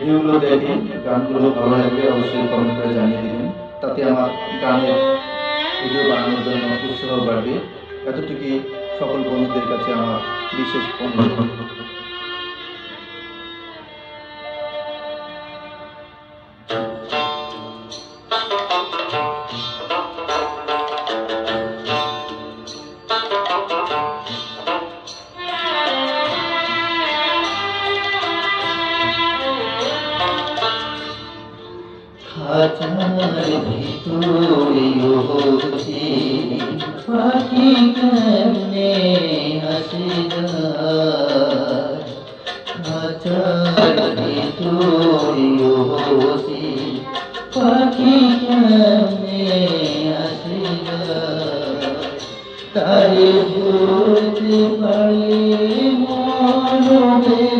ভিডিওগুলো দেখে গানগুলো ভালো লাগলে অবশ্যই কমেন্ট করে জানিয়ে দিবেন। তাতে আমার গানের ভিডিও বানানোর জন্য উৎসাহ বাড়বে। এতটুকুই সকল বন্ধুদের কাছে আমার বিশেষ অনুরোধ। খাঁচার ভিতরে হচ্ছে পাখি কেমনে হাসে খাঁচার ভিতরে হচ্ছে পাখি কেমনে হাসে তারে ধরতে পারলে মনে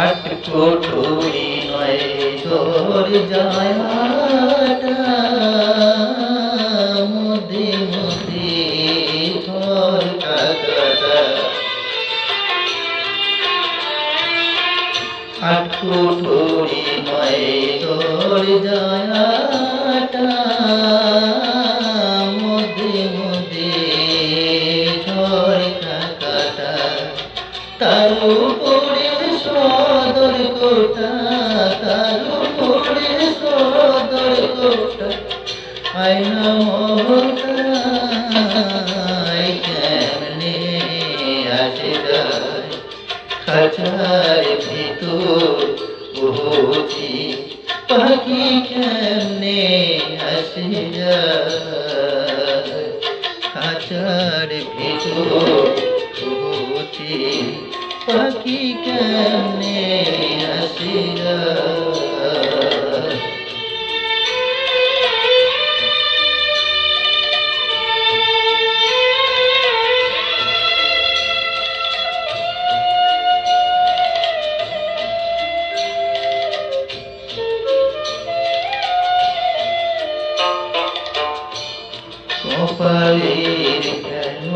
আট কোঠরি নয়, তোর জায়াটা মুদি মুদি তোর কাকাটা। আট কোঠরি নয়, তোর মুদি মুদি কোটা তার উপরে সদর কোটা আয়না মহতাই কেমনে আসে যায় খাঁচার ভিতর বসি পাখি কেমনে আসে যায়? খাঁচার ভিতর Kopalirikan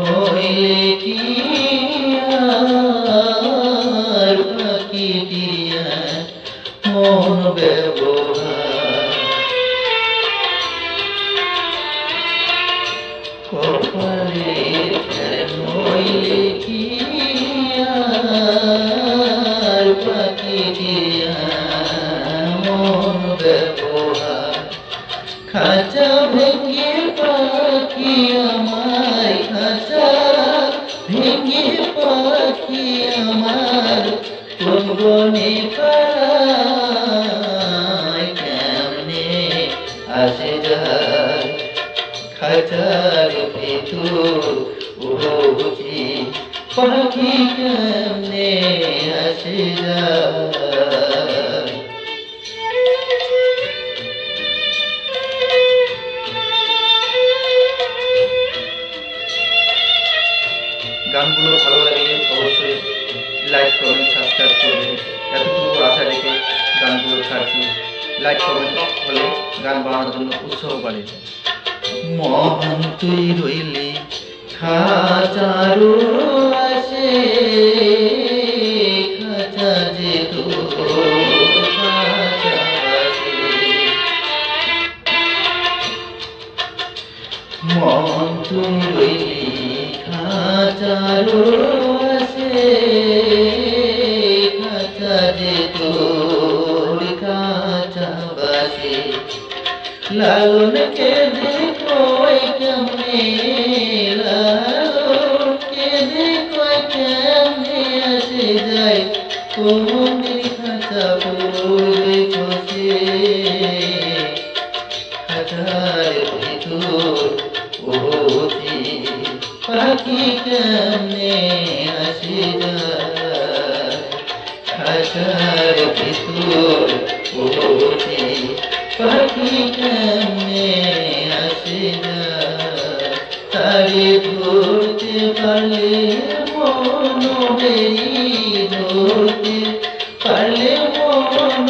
oleh মন ব্যবহার আসে যায় খাঁচার ভেতর বুঝি পাখি গানগুলো ভালো লাগলে অবশ্যই লাইক কমেন্ট সাবস্ক্রাইব করবেন এতটুকু আশা রেখে গানগুলো ছাড়ছি। লাইক কমেন্ট হলে গান বানানোর জন্য উৎসাহ বাড়ে। মন তুই রইলি খাঁচারু আসে, খাঁচা যে মন তুই রইলি খাঁচারু কাছে লালন কেঁদে কই কেমনে লালন কেঁদে কই কেমনে আসে যায়। কোমনের খাতা পড়বে খসে খাতার ভিতর ওতি পাখি কেমনে আসে যায়। খাঁচার ভিতর ওঠে যায় তারে ধরতে পারলে মন বেরি ধরতে পারলে মন